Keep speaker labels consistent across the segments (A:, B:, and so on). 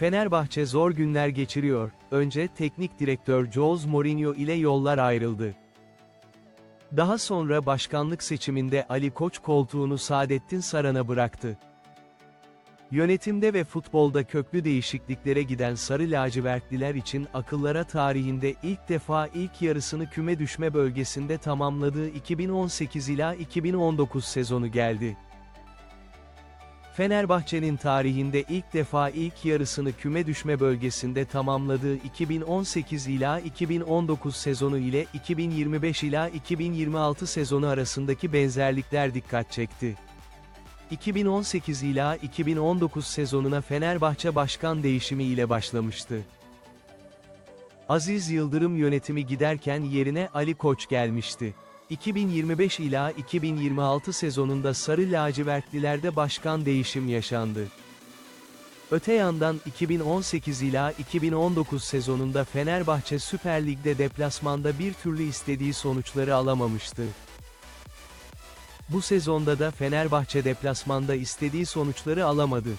A: Fenerbahçe zor günler geçiriyor, önce teknik direktör Jose Mourinho ile yollar ayrıldı. Daha sonra başkanlık seçiminde Ali Koç koltuğunu Saadettin Saran'a bıraktı. Yönetimde ve futbolda köklü değişikliklere giden Sarı Lacivertliler için akıllara tarihinde ilk defa ilk yarısını küme düşme bölgesinde tamamladığı 2018 ila 2019 sezonu geldi. Fenerbahçe'nin tarihinde ilk defa ilk yarısını küme düşme bölgesinde tamamladığı 2018 ila 2019 sezonu ile 2025 ila 2026 sezonu arasındaki benzerlikler dikkat çekti. 2018 ila 2019 sezonuna Fenerbahçe başkan değişimi ile başlamıştı. Aziz Yıldırım yönetimi giderken yerine Ali Koç gelmişti. 2025 ila 2026 sezonunda Sarı Lacivertlilerde başkan değişim yaşandı. Öte yandan 2018 ila 2019 sezonunda Fenerbahçe Süper Lig'de deplasmanda bir türlü istediği sonuçları alamamıştı. Bu sezonda da Fenerbahçe deplasmanda istediği sonuçları alamadı.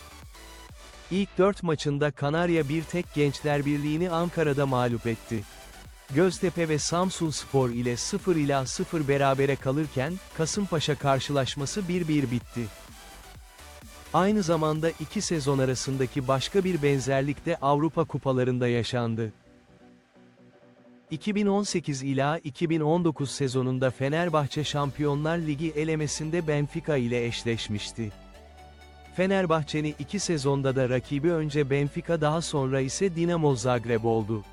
A: İlk 4 maçında Kanarya bir tek Gençler Birliği'ni Ankara'da mağlup etti. Göztepe ve Samsun Spor ile 0 ila 0 berabere kalırken, Kasımpaşa karşılaşması 1-1 bitti. Aynı zamanda iki sezon arasındaki başka bir benzerlik de Avrupa kupalarında yaşandı. 2018 ila 2019 sezonunda Fenerbahçe Şampiyonlar Ligi elemesinde Benfica ile eşleşmişti. Fenerbahçe'nin iki sezonda da rakibi önce Benfica daha sonra ise Dinamo Zagreb oldu.